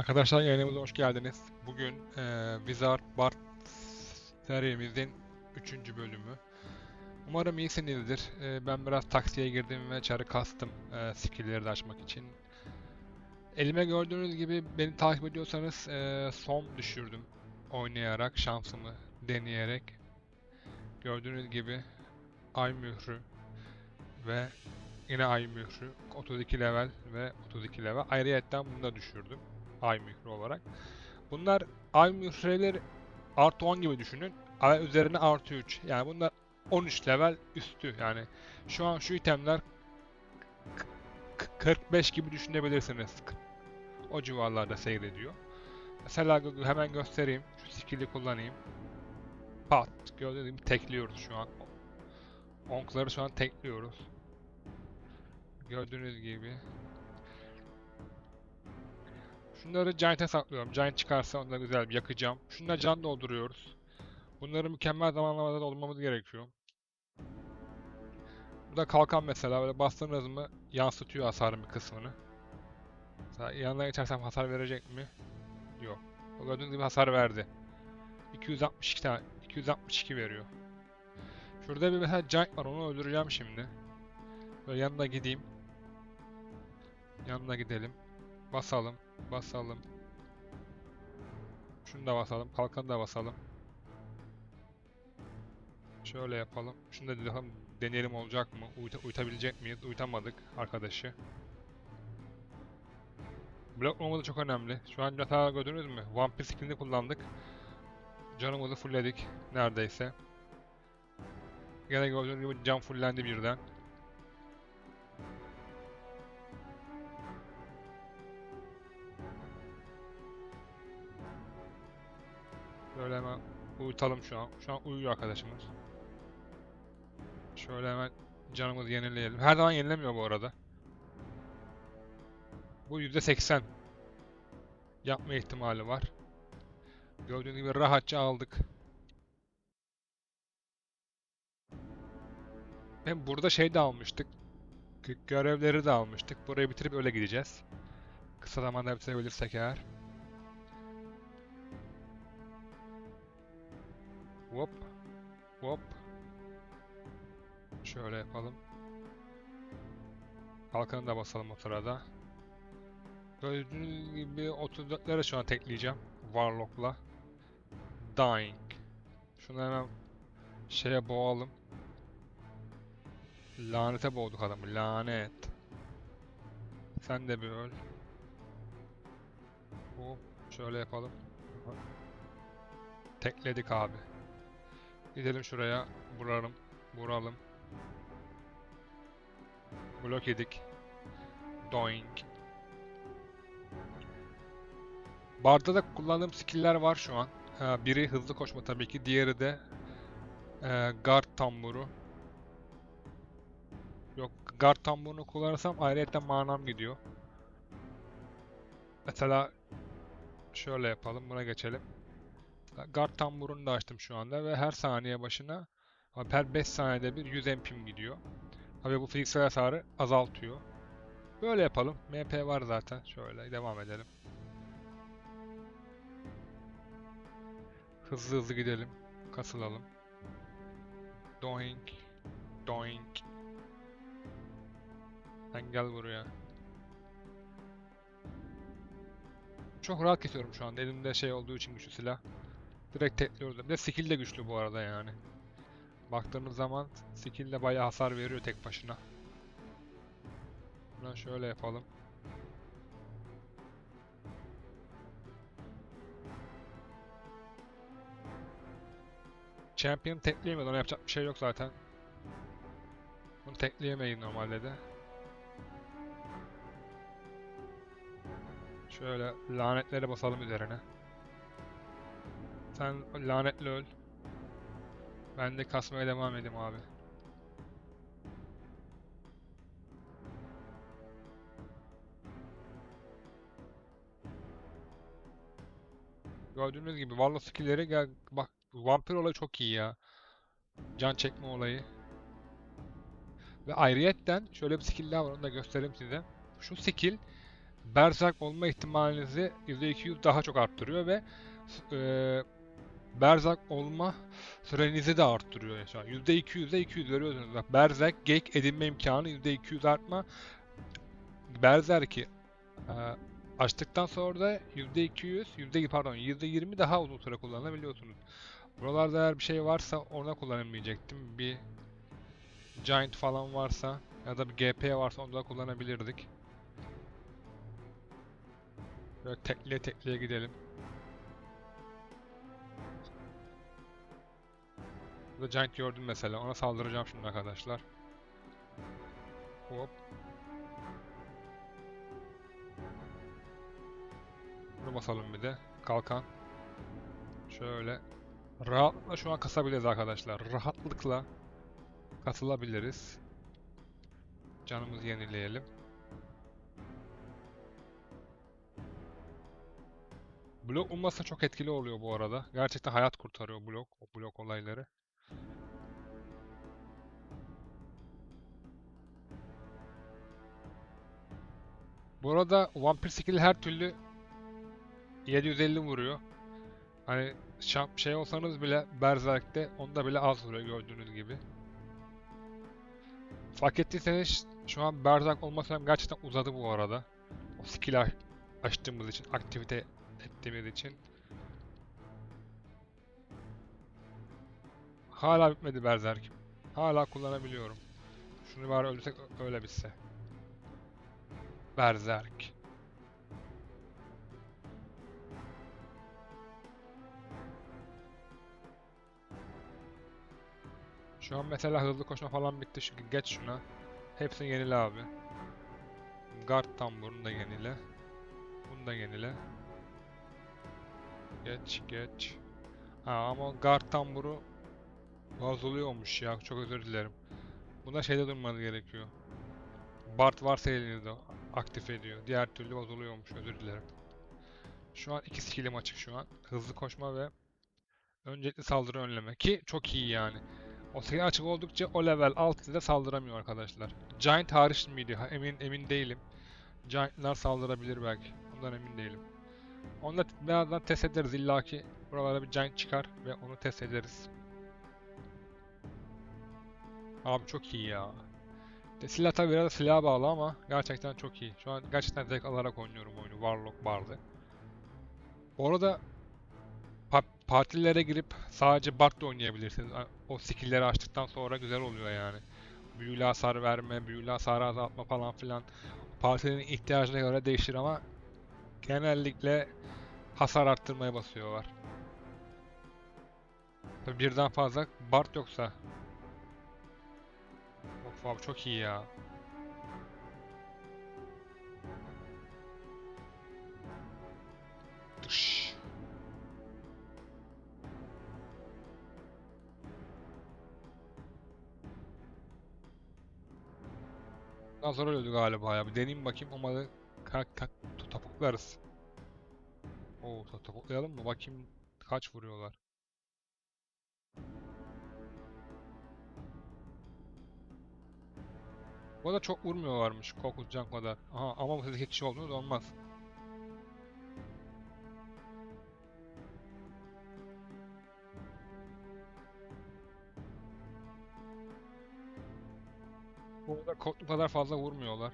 Arkadaşlar yayınımıza hoş geldiniz. Bugün eee Wizard Bard serimizin 3. bölümü. Umarım iyisinizdir. Eee, ben biraz taksiye girdim ve çarı kastım eee skill'leri de açmak için. Elime gördüğünüz gibi beni takip ediyorsanız eee, son düşürdüm oynayarak, şansımı deneyerek. Gördüğünüz gibi ay mührü ve yine ay mührü 32 level ve 32 level. Ayrıyetten bunu da düşürdüm ay mührü olarak. Bunlar ay mühreleri artı 10 gibi düşünün. Ay üzerine artı 3. Yani bunlar 13 level üstü. Yani şu an şu itemler k- k- 45 gibi düşünebilirsiniz. O civarlarda seyrediyor. Mesela hemen göstereyim. Şu skill'i kullanayım. Pat. Gördüğünüz gibi tekliyoruz şu an. Onkları şu an tekliyoruz. Gördüğünüz gibi. Şunları Giant'e saklıyorum. Giant çıkarsa onları güzel bir yakacağım. Şunları can dolduruyoruz. Bunları mükemmel zamanlamada doldurmamız gerekiyor. Bu da kalkan mesela böyle bastığınız mı yansıtıyor hasarın bir kısmını. Mesela yanına geçersem hasar verecek mi? Yok. O gördüğünüz gibi hasar verdi. 262 tane 262 veriyor. Şurada bir mesela Giant var onu öldüreceğim şimdi. Böyle yanına gideyim. Yanına gidelim. Basalım. Basalım. Şunu da basalım. Kalkanı da basalım. Şöyle yapalım. Şunu da bakalım deneyelim olacak mı? Uyuta, uyutabilecek miyiz? Uyutamadık arkadaşı. Bloklamamız da çok önemli. Şu an yatağı gördünüz mü? Vampir skillini kullandık. Canımızı fullledik neredeyse. Gene gördüğünüz gibi can fullendi birden. Şöyle hemen uyutalım şu an. Şu an uyuyor arkadaşımız. Şöyle hemen canımızı yenileyelim. Her zaman yenilemiyor bu arada. Bu %80 yapma ihtimali var. Gördüğünüz gibi rahatça aldık. Hem burada şey de almıştık. gö- Görevleri de almıştık. Burayı bitirip öyle gideceğiz. Kısa zamanda bitirebilirsek eğer. Hop. Hop. Şöyle yapalım. Kalkanı da basalım o sırada. Gördüğünüz gibi 34'lere şu an tekleyeceğim. Warlock'la. Dying. Şunu hemen şeye boğalım. Lanete boğduk adamı. Lanet. Sen de bir öl. Hop. Şöyle yapalım. Tekledik abi. Gidelim şuraya. Vuralım. Vuralım. Blok yedik. Doing. Barda da kullandığım skill'ler var şu an. Biri hızlı koşma tabii ki. Diğeri de e, guard tamburu. Yok guard tamburunu kullanırsam ayrıyetten manam gidiyor. Mesela şöyle yapalım. Buna geçelim. Guard tamburunu da açtım şu anda ve her saniye başına her 5 saniyede bir 100 MP'm gidiyor. Tabii bu fiziksel hasarı azaltıyor. Böyle yapalım. MP var zaten. Şöyle devam edelim. Hızlı hızlı gidelim. Kasılalım. Doink. Doink. Sen gel buraya. Çok rahat kesiyorum şu anda. Elimde şey olduğu için güçlü silah. Direkt tekliyoruz. Bir de skill de güçlü bu arada yani. Baktığınız zaman skill de bayağı hasar veriyor tek başına. Buradan şöyle yapalım. Champion tekleyemedi. Ona yapacak bir şey yok zaten. Bunu tekleyemeyin normalde de. Şöyle lanetlere basalım üzerine. Sen lanetli öl. Ben de kasmaya devam edeyim abi. Gördüğünüz gibi Warlock skill'leri gel bak vampir olayı çok iyi ya. Can çekme olayı. Ve ayrıyetten şöyle bir skill daha var onu da göstereyim size. Şu skill Berserk olma ihtimalinizi %200 daha çok arttırıyor ve e, Berserk olma sürenizi de arttırıyor şu an. %200'e 200 görüyorsunuz. Bak Berserk Geek edinme imkanı %200 artma. Berserk'i e, açtıktan sonra da %200, yüzde pardon %20 daha uzun süre kullanabiliyorsunuz. Buralarda eğer bir şey varsa ona kullanamayacaktım. Bir Giant falan varsa ya da bir GP varsa onu da kullanabilirdik. Böyle tekliye tekliye gidelim. Burada Giant gördüm mesela. Ona saldıracağım şimdi arkadaşlar. Hop. Bunu basalım bir de. Kalkan. Şöyle. Rahatlıkla şu an kasabiliriz arkadaşlar. Rahatlıkla kasılabiliriz. Canımızı yenileyelim. Blok olmasa çok etkili oluyor bu arada. Gerçekten hayat kurtarıyor blok, o blok olayları. Bu arada Vampir skill her türlü 750 vuruyor. Hani şamp şey olsanız bile Berserk'te onda bile az vuruyor gördüğünüz gibi. Fark ettiyseniz şu an Berserk olma gerçekten uzadı bu arada. O skill aç- açtığımız için, aktivite ettiğimiz için. Hala bitmedi Berserk. Hala kullanabiliyorum. Şunu bari öldürsek öyle bitse. Berserk. Şu an mesela hızlı koşma falan bitti. Şu, geç şuna. Hepsini yenile abi. Guard tamburunu da yenile. Bunu da yenile. Geç geç. Ha ama guard tamburu bozuluyormuş ya. Çok özür dilerim. Buna şeyde durmanız gerekiyor. Bart varsa elinizde aktif ediyor. Diğer türlü bozuluyormuş. Özür dilerim. Şu an iki skillim açık şu an. Hızlı koşma ve öncelikli saldırı önleme. Ki çok iyi yani. O skill açık oldukça o level alt size saldıramıyor arkadaşlar. Giant hariç miydi? Ha, emin emin değilim. Giant'lar saldırabilir belki. Ondan emin değilim. Onu da birazdan test ederiz illaki. Buralara bir Giant çıkar ve onu test ederiz. Abi çok iyi ya. Silah tabi biraz silaha bağlı ama gerçekten çok iyi. Şu an gerçekten zevk alarak oynuyorum oyunu. Warlock Bard'ı. Bu arada pa partilere girip sadece Bard oynayabilirsiniz. O skill'leri açtıktan sonra güzel oluyor yani. Büyülü hasar verme, büyülü hasarı azaltma falan filan. Partilerin ihtiyacına göre değişir ama genellikle hasar arttırmaya basıyorlar. Tabii birden fazla Bard yoksa. Abi çok iyi ya. Dış. Nazar öldü galiba ya. Bir deneyeyim bakayım. Umarım kalk kalk topuklarız. Oo to- topuklayalım mı? Bakayım kaç vuruyorlar. Bu arada çok vurmuyorlarmış korkutacağım kadar. Aha ama bu iki kişi olduğunuz olmaz. Bu arada korktuğu kadar fazla vurmuyorlar.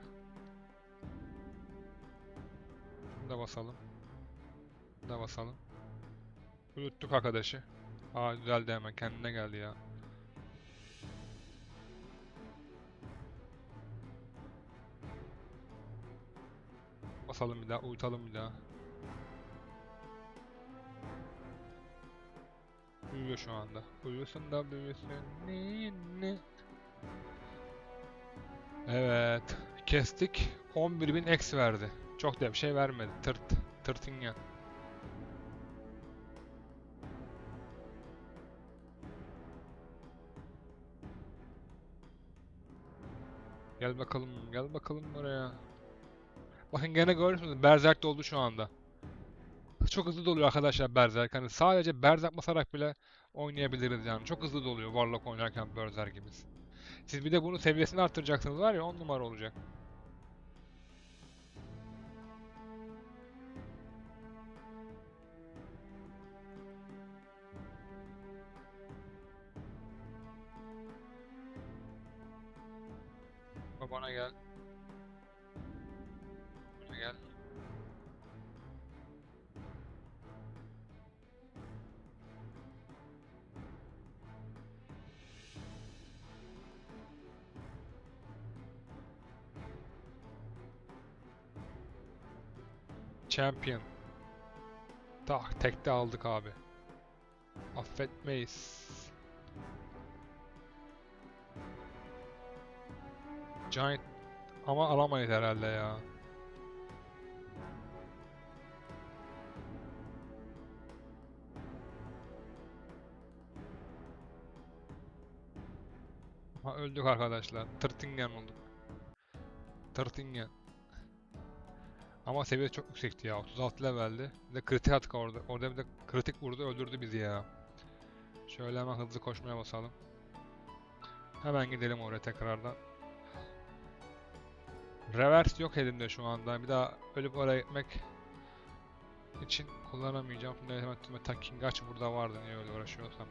Şunu da basalım. Şunu da basalım. Unuttuk arkadaşı. Aa düzeldi hemen kendine geldi ya. Basalım bir daha, uyutalım bir daha. Uyuyor şu anda. Uyusun da büyüsün. Ne ne. Evet. Kestik. 11.000 X verdi. Çok da bir şey vermedi. Tırt. Tırtın ya. Gel bakalım, gel bakalım buraya. Bakın gene görüyorsunuz Berzerk doldu şu anda. Çok hızlı doluyor arkadaşlar Berzerk. Hani sadece Berzerk basarak bile oynayabiliriz yani. Çok hızlı doluyor Warlock oynarken Berzerk'imiz. Siz bir de bunun seviyesini arttıracaksınız var ya 10 numara olacak. Babana gel. Bana gel. Champion. Tak tekte aldık abi. Affetmeyiz. Giant ama alamayız herhalde ya. Ha öldük arkadaşlar. Tırtingen olduk. Tırtingen. Ama seviye çok yüksekti ya. 36 leveldi. Bir de kritik attık orada. Orada bir de kritik vurdu öldürdü bizi ya. Şöyle hemen hızlı koşmaya basalım. Hemen gidelim oraya tekrardan. Reverse yok elimde şu anda. Bir daha ölüp oraya gitmek için kullanamayacağım. Şimdi hemen tüme takking aç burada vardı niye öyle uğraşıyorsam.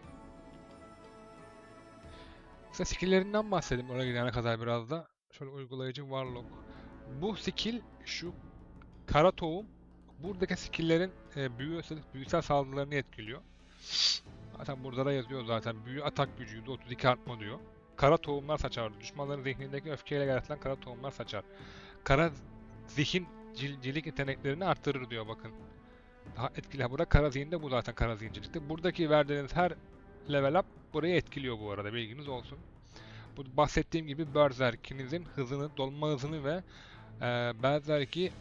Size skill'lerinden bahsedeyim oraya gidene kadar biraz da. Şöyle uygulayıcı Warlock. Bu skill şu kara tohum buradaki skill'lerin e, büyü büyüsel saldırılarını etkiliyor. Zaten burada da yazıyor zaten büyü atak gücü %32 artma diyor. Kara tohumlar saçar. Düşmanların zihnindeki öfkeyle yaratılan kara tohumlar saçar. Kara zihin cilcilik yeteneklerini arttırır diyor bakın. Daha etkili. Burada kara zihinde bu zaten kara zihincilikte. Buradaki verdiğiniz her level up burayı etkiliyor bu arada bilginiz olsun. Bu bahsettiğim gibi Berserk'inizin hızını, dolma hızını ve e, Berserk'i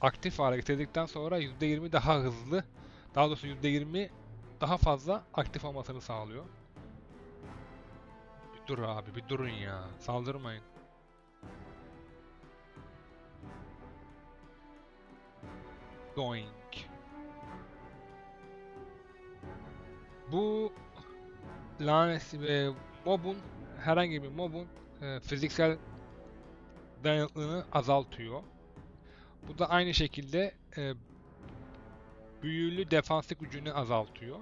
aktif hale getirdikten sonra %20 daha hızlı, daha doğrusu %20 daha fazla aktif olmasını sağlıyor. Bir dur abi, bir durun ya. Saldırmayın. Doink. Bu lanet e, mobun herhangi bir mobun e, fiziksel dayanıklılığını azaltıyor. Bu da aynı şekilde e, büyülü defansif gücünü azaltıyor.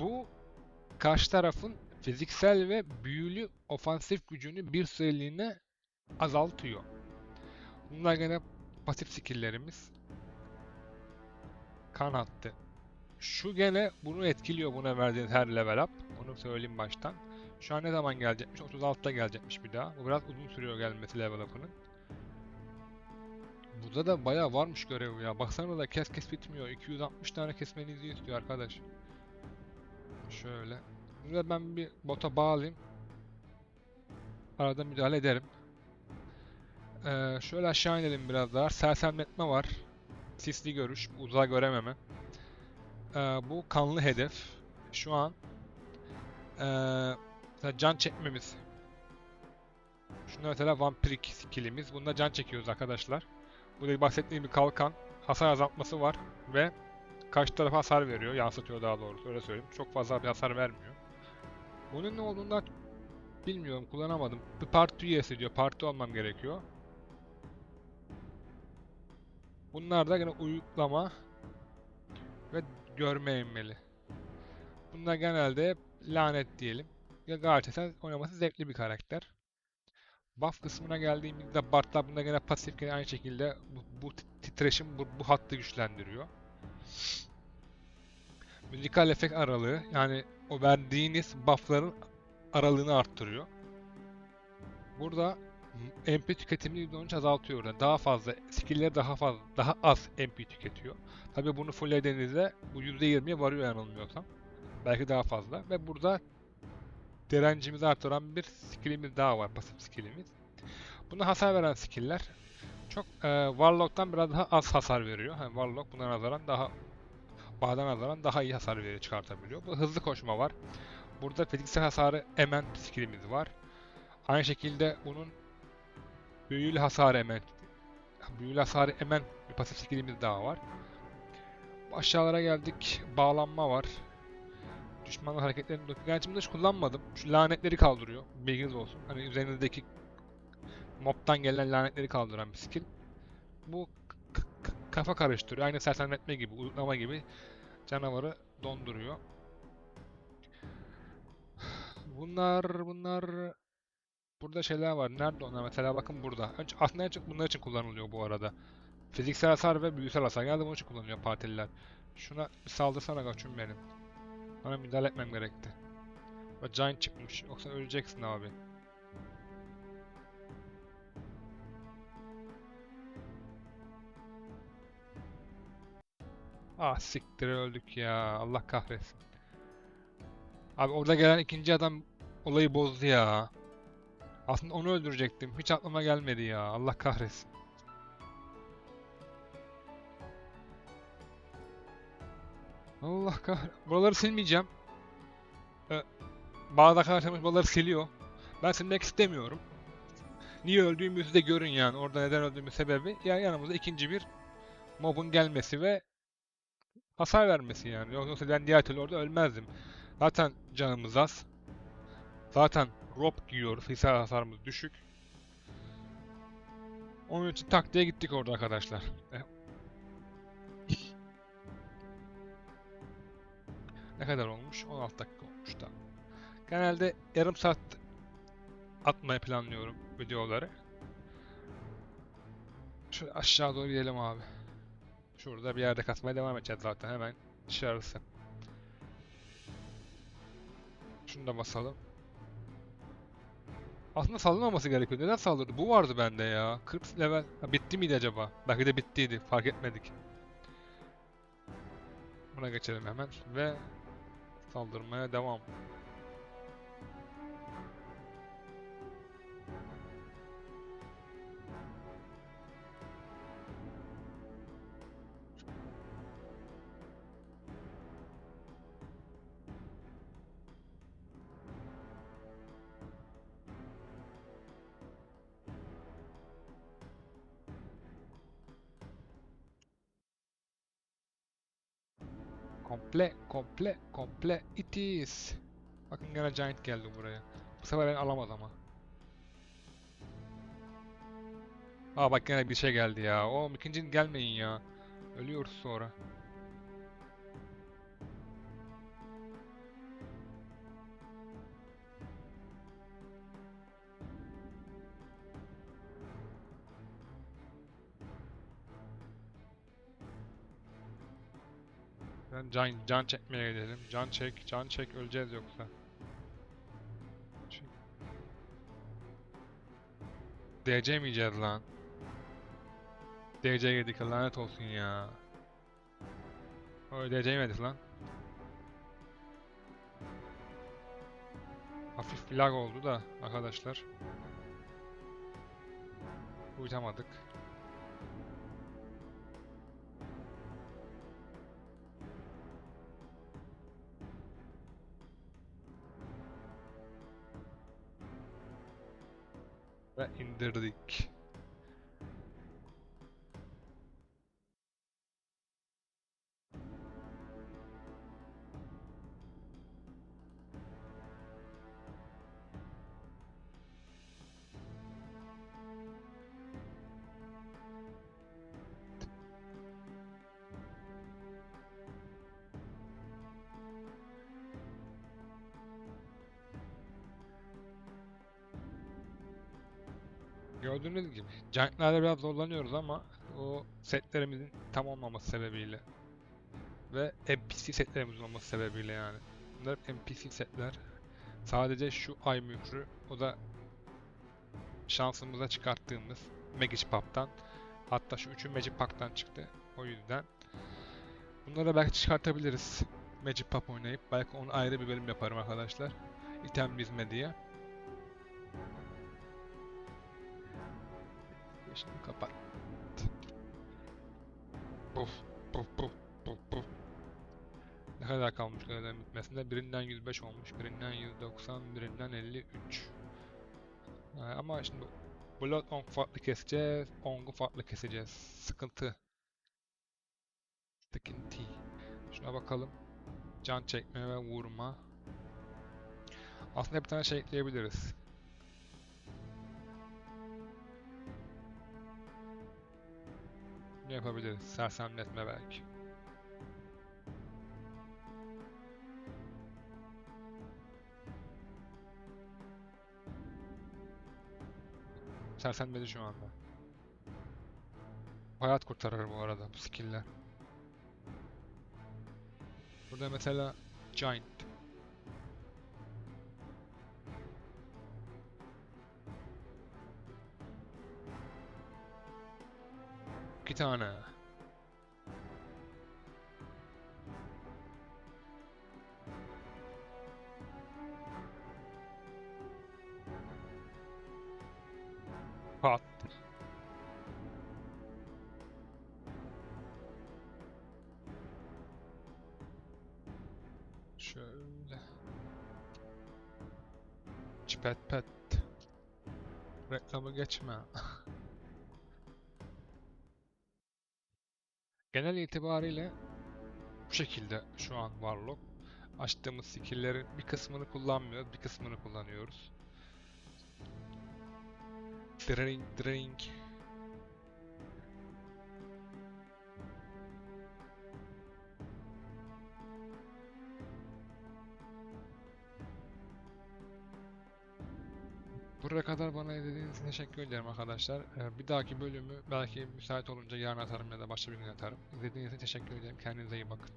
Bu karşı tarafın fiziksel ve büyülü ofansif gücünü bir süreliğine azaltıyor. Bunlar gene pasif skill'lerimiz. Kan hattı. Şu gene bunu etkiliyor buna verdiğiniz her level up. Onu söyleyeyim baştan. Şu an ne zaman gelecekmiş? 36'da gelecekmiş bir daha. Bu biraz uzun sürüyor gelmesi level up'ının. Burada da bayağı varmış görev ya. Baksana da kes kes bitmiyor. 260 tane kesmenizi istiyor arkadaş. Şöyle. Burada ben bir bota bağlayayım. Arada müdahale ederim. Ee, şöyle aşağı inelim biraz daha. Sersemletme var. Sisli görüş, uzağa görememe. Ee, bu kanlı hedef. Şu an mesela can çekmemiz. Şunda mesela vampirik skillimiz. Bunda can çekiyoruz arkadaşlar. Burada bahsettiğim bir kalkan. Hasar azaltması var ve karşı tarafa hasar veriyor. Yansıtıyor daha doğrusu öyle söyleyeyim. Çok fazla bir hasar vermiyor. Bunun ne olduğunu bilmiyorum. Kullanamadım. Bir parti üyesi diyor. Parti olmam gerekiyor. Bunlar da yine uyuklama görme emmeli. Bunlar genelde lanet diyelim. Ya gerçekten oynaması zevkli bir karakter. Buff kısmına geldiğimizde Bart'la bunda gene pasif gene aynı şekilde bu, bu titreşim bu, bu hattı güçlendiriyor. Müzikal efekt aralığı yani o verdiğiniz buff'ların aralığını arttırıyor. Burada MP tüketimini %13 azaltıyor. Yani daha fazla, skill'ler daha fazla, daha az MP tüketiyor. Tabi bunu fulllediğinizde bu %20'ye varıyor yanılmıyorsam. Belki daha fazla. Ve burada direncimizi artıran bir skillimiz daha var, pasif skillimiz. Buna hasar veren skill'ler çok e, Warlock'tan biraz daha az hasar veriyor. Yani Warlock buna nazaran daha Bağdan nazaran daha iyi hasar veriyor, çıkartabiliyor. Bu hızlı koşma var. Burada fiziksel hasarı emen skillimiz var. Aynı şekilde bunun büyülü hasarı emen büyülü hasarı emen bir pasif skillimiz daha var. Aşağılara geldik. Bağlanma var. Düşmanın hareketlerini bunu hiç kullanmadım. Şu lanetleri kaldırıyor. Bilginiz olsun. Hani üzerinizdeki mobtan gelen lanetleri kaldıran bir skill. Bu kafa karıştırıyor. Aynı sersemletme gibi, uyuklama gibi canavarı donduruyor. Bunlar, bunlar Burada şeyler var. Nerede onlar? Mesela bakın burada. Önce, aslında en çok bunlar için kullanılıyor bu arada. Fiziksel hasar ve büyüsel hasar. Genelde bunun için kullanılıyor partililer. Şuna bir saldırsana kaçım benim. Bana müdahale etmem gerekti. Bak Giant çıkmış. Yoksa öleceksin abi. Ah siktir öldük ya. Allah kahretsin. Abi orada gelen ikinci adam olayı bozdu ya. Aslında onu öldürecektim. Hiç aklıma gelmedi ya. Allah kahretsin. Allah kahretsin. Buraları silmeyeceğim. Ee, bazı arkadaşlarımız buraları siliyor. Ben silmek istemiyorum. Niye öldüğümüzü de görün yani. Orada neden öldüğümüz sebebi. Ya yanımıza ikinci bir mobun gelmesi ve hasar vermesi yani. Yoksa ben diğer türlü orada ölmezdim. Zaten canımız az. Zaten rob giyiyoruz. Hisar hasarımız düşük. Onun için tak gittik orada arkadaşlar. Eh. Ne kadar olmuş? 16 dakika olmuş da. Genelde yarım saat atmayı planlıyorum videoları. Şöyle aşağı doğru gidelim abi. Şurada bir yerde kasmaya devam edeceğiz zaten hemen dışarısı. Şunu da basalım. Aslında saldırmaması gerekiyor. Neden saldırdı? Bu vardı bende ya. 40 level. Ha, bitti miydi acaba? Belki de bittiydi. Fark etmedik. Buna geçelim hemen ve saldırmaya devam. Komple, komple, komple it is. Bakın gene Giant geldi buraya. Bu sefer beni alamaz ama. Aa bak gene bir şey geldi ya. Oğlum ikinci gelmeyin ya. Ölüyoruz sonra. Can, can çekmeye gidelim. Can çek, can çek öleceğiz yoksa. DC mi lan? DC yedik lanet olsun ya. Öyle DC yemedik lan. Hafif lag oldu da arkadaşlar. Uyutamadık. İndirdik. Gördüğünüz gibi Giant'larda biraz zorlanıyoruz ama o setlerimizin tam olmaması sebebiyle ve NPC setlerimizin olması sebebiyle yani. Bunlar NPC setler. Sadece şu ay mührü o da şansımıza çıkarttığımız Magic Pub'dan hatta şu üçü Magic Pack'tan çıktı. O yüzden bunları belki çıkartabiliriz. Magic Pub oynayıp belki onu ayrı bir bölüm yaparım arkadaşlar. İtem dizme diye. Şimdi kapat. Puf puf puf puf puf. Ne kadar kalmış görevlerin bitmesinde? Birinden 105 olmuş, birinden 190, birinden 53. Ee, ama şimdi Blood on farklı keseceğiz, Ong'u farklı keseceğiz. Sıkıntı. Sıkıntı. Şuna bakalım. Can çekme ve vurma. Aslında bir tane şey ekleyebiliriz. Ne yapabiliriz? Sersemletme belki. sersemledi şu anda. Hayat kurtarır bu arada bu skill'ler. Burada mesela Giant. Tane. Şöyle. Çipet pet. Reklamı geçme. Genel itibariyle bu şekilde şu an Warlock. Açtığımız skill'lerin bir kısmını kullanmıyoruz, bir kısmını kullanıyoruz. Drink, drink. Buraya kadar bana izlediğiniz için teşekkür ederim arkadaşlar. Ee, Bir dahaki bölümü belki müsait olunca yarın atarım ya da başka bir gün atarım. İzlediğiniz için teşekkür ederim. Kendinize iyi bakın.